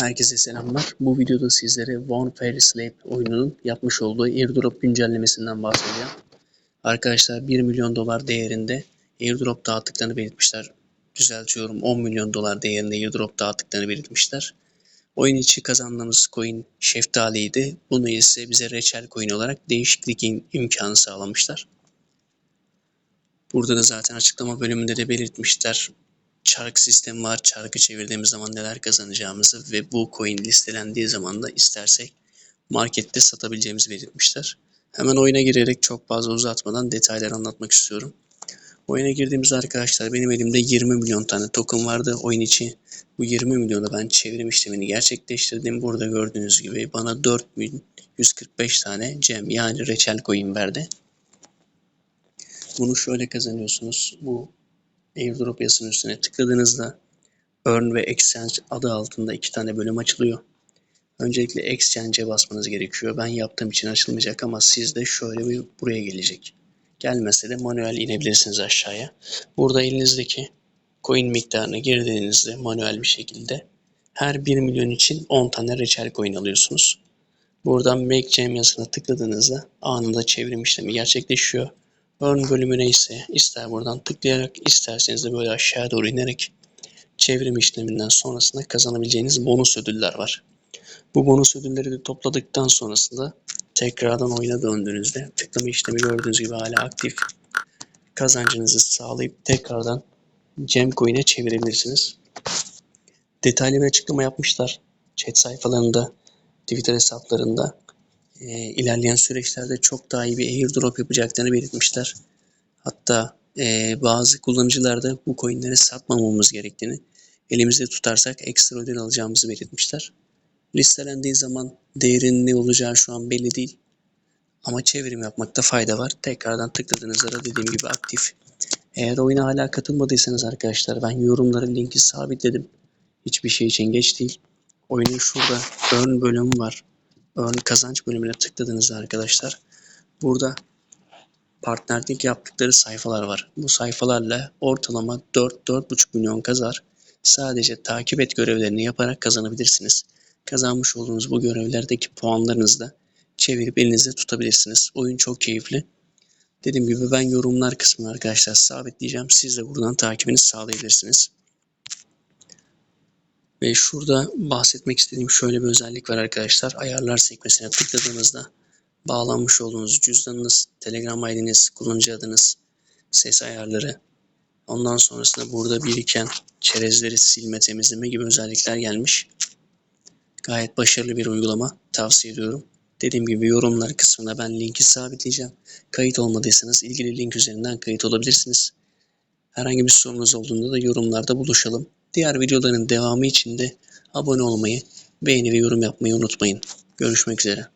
Herkese selamlar. Bu videoda sizlere One Fairy Slave oyununun yapmış olduğu airdrop güncellemesinden bahsedeceğim. Arkadaşlar 1 milyon dolar değerinde airdrop dağıttıklarını belirtmişler. Düzeltiyorum 10 milyon dolar değerinde airdrop dağıttıklarını belirtmişler. Oyun içi kazandığımız coin şeftaliydi. Bunu ise bize reçel coin olarak değişiklik im- imkanı sağlamışlar. Burada da zaten açıklama bölümünde de belirtmişler çark sistemi var. Çarkı çevirdiğimiz zaman neler kazanacağımızı ve bu coin listelendiği zaman da istersek markette satabileceğimizi belirtmişler. Hemen oyuna girerek çok fazla uzatmadan detayları anlatmak istiyorum. Oyuna girdiğimizde arkadaşlar benim elimde 20 milyon tane token vardı oyun içi. Bu 20 milyonu ben çevrim işlemini gerçekleştirdim. Burada gördüğünüz gibi bana 4145 tane gem yani reçel coin verdi. Bunu şöyle kazanıyorsunuz. Bu airdrop yazısının üstüne tıkladığınızda Earn ve Exchange adı altında iki tane bölüm açılıyor. Öncelikle Exchange'e basmanız gerekiyor. Ben yaptığım için açılmayacak ama sizde şöyle bir buraya gelecek. Gelmese de manuel inebilirsiniz aşağıya. Burada elinizdeki coin miktarını girdiğinizde manuel bir şekilde her 1 milyon için 10 tane reçel coin alıyorsunuz. Buradan Make Jam yazısına tıkladığınızda anında çevrim işlemi gerçekleşiyor. Earn bölümüne ise ister buradan tıklayarak isterseniz de böyle aşağı doğru inerek çevrim işleminden sonrasında kazanabileceğiniz bonus ödüller var. Bu bonus ödülleri de topladıktan sonrasında tekrardan oyuna döndüğünüzde tıklama işlemi gördüğünüz gibi hala aktif kazancınızı sağlayıp tekrardan Gemcoin'e çevirebilirsiniz. Detaylı bir açıklama yapmışlar. Chat sayfalarında, Twitter hesaplarında e, ilerleyen süreçlerde çok daha iyi bir airdrop yapacaklarını belirtmişler. Hatta e, bazı kullanıcılar da bu coinleri satmamamız gerektiğini, elimizde tutarsak ekstra ödül alacağımızı belirtmişler. Listelendiği zaman değerinin ne olacağı şu an belli değil. Ama çevirim yapmakta fayda var. Tekrardan tıkladığınızda da dediğim gibi aktif. Eğer oyuna hala katılmadıysanız arkadaşlar ben yorumlara linki sabitledim. Hiçbir şey için geç değil. Oyunun şurada Earn bölümü var. Earn kazanç bölümüne tıkladığınızda arkadaşlar burada partnerlik yaptıkları sayfalar var. Bu sayfalarla ortalama 4-4,5 milyon kazar. Sadece takip et görevlerini yaparak kazanabilirsiniz. Kazanmış olduğunuz bu görevlerdeki puanlarınızı da çevirip elinizde tutabilirsiniz. Oyun çok keyifli. Dediğim gibi ben yorumlar kısmını arkadaşlar sabitleyeceğim. Siz de buradan takibini sağlayabilirsiniz. Ve şurada bahsetmek istediğim şöyle bir özellik var arkadaşlar. Ayarlar sekmesine tıkladığınızda bağlanmış olduğunuz cüzdanınız, Telegram ID'niz, kullanıcı adınız, ses ayarları, ondan sonrasında burada biriken çerezleri silme, temizleme gibi özellikler gelmiş. Gayet başarılı bir uygulama. Tavsiye ediyorum. Dediğim gibi yorumlar kısmına ben linki sabitleyeceğim. Kayıt olmadıysanız ilgili link üzerinden kayıt olabilirsiniz. Herhangi bir sorunuz olduğunda da yorumlarda buluşalım. Diğer videoların devamı için de abone olmayı, beğeni ve yorum yapmayı unutmayın. Görüşmek üzere.